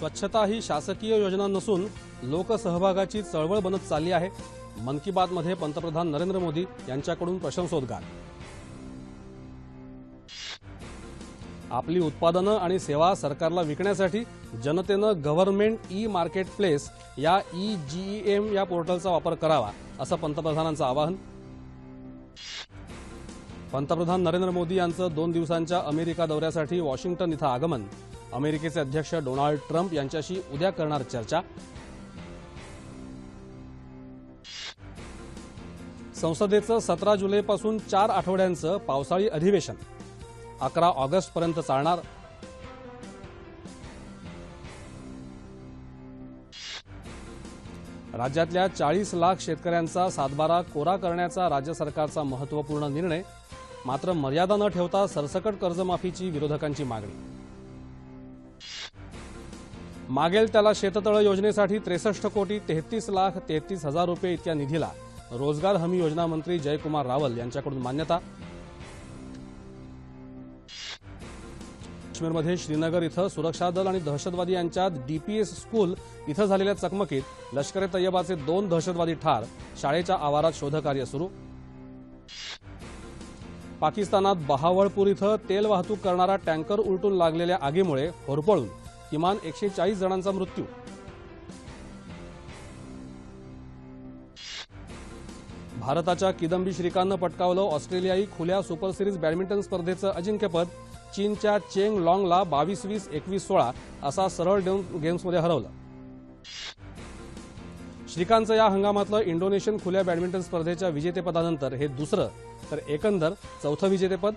स्वच्छता ही शासकीय योजना नसून लोकसहभागाची चळवळ बनत चालली आहे. मन की बातमध्ये पंतप्रधान नरेंद्र मोदी यांच्याकडून प्रशंसोद्गार. आपली उत्पादनं आणि सेवा सरकारला विकण्यासाठी जनतेनं गव्हर्नमेंट ई मार्केट प्लेस या ई जीईएम या पोर्टलचा वापर करावा असं पंतप्रधानांचं आवाहन. पंतप्रधान नरेंद्र मोदी यांचं दोन दिवसांच्या अमेरिका दौऱ्यासाठी वॉशिंग्टन इथं आगमन. अमेरिकेचे अध्यक्ष डोनाल्ड ट्रम्प यांच्याशी उद्या करणार चर्चा. संसदेचं सतरा जुलैपासून चार आठवड्यांचं पावसाळी अधिवेशन. अकरा ऑगस्टपर्यंत चालणार. राज्यातल्या चाळीस लाख शेतकऱ्यांचा सातबारा कोरा करण्याचा राज्य सरकारचा महत्त्वपूर्ण निर्णय मात्र मर्यादा न ठेवता सरसकट कर्जमाफीची विरोधकांची मागणी. मागेल त्याला शेततळ योजनेसाठी त्रेसष्ट कोटी तेहतीस लाख तेहतीस हजार रुपये इतक्या निधीला रोजगार हमी योजना मंत्री जयकुमार रावल यांच्याकडून मान्यता. काश्मीरमध्ये श्रीनगर इथं सुरक्षा दल आणि दहशतवादी यांच्यात डीपीएस स्कूल इथं झालेल्या चकमकीत लष्कर ए तय्यबाचे दोन दहशतवादी ठार. शाळेच्या आवारात शोधकार्य सुरू. पाकिस्तानात बहावळपूर इथं तेल वाहतूक करणारा टँकर उलटून लागलेल्या आगीमुळे होरपळून किमान एकशे चाळीस जणांचा मृत्यू. भारताच्या किदंबी श्रीकांतनं पटकावलं ऑस्ट्रेलियाई खुल्या सुपर सिरीज बॅडमिंटन स्पर्धेचं अजिंक्यपद चीनच्या चेंग लॉंगला बावीस वीस एकवीस सोळा असा सरळ गेम्समध्ये हरवलं. श्रीकांतचं या हंगामातलं इंडोनेशियन खुल्या बॅडमिंटन स्पर्धेच्या विजेतेपदानंतर हे दुसरं तर एकंदर चौथं विजेतेपद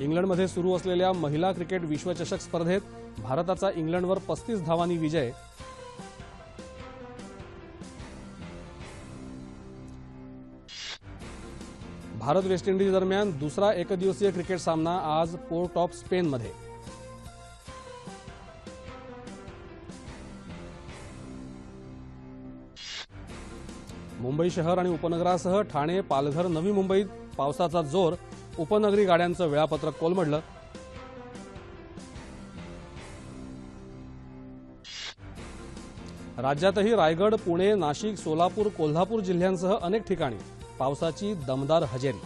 इंग्लंडमध्ये सुरू असलेल्या महिला क्रिकेट विश्वचषक स्पर्धेत भारताचा इंग्लंडवर पस्तीस धावांनी विजय. भारत वेस्ट इंडिज दरम्यान दुसरा एकदिवसीय क्रिकेट सामना आज पोर्ट ऑफ स्पेनमध्ये. मुंबई शहर आणि उपनगरासह ठाणे पालघर नवी मुंबईत पावसाचा जोर उपनगरी गाड्यांचं वेळापत्रक कोलमडलं. राज्यातही रायगड पुणे नाशिक सोलापूर कोल्हापूर जिल्ह्यांसह अनेक ठिकाणी पावसाची दमदार हजेरी.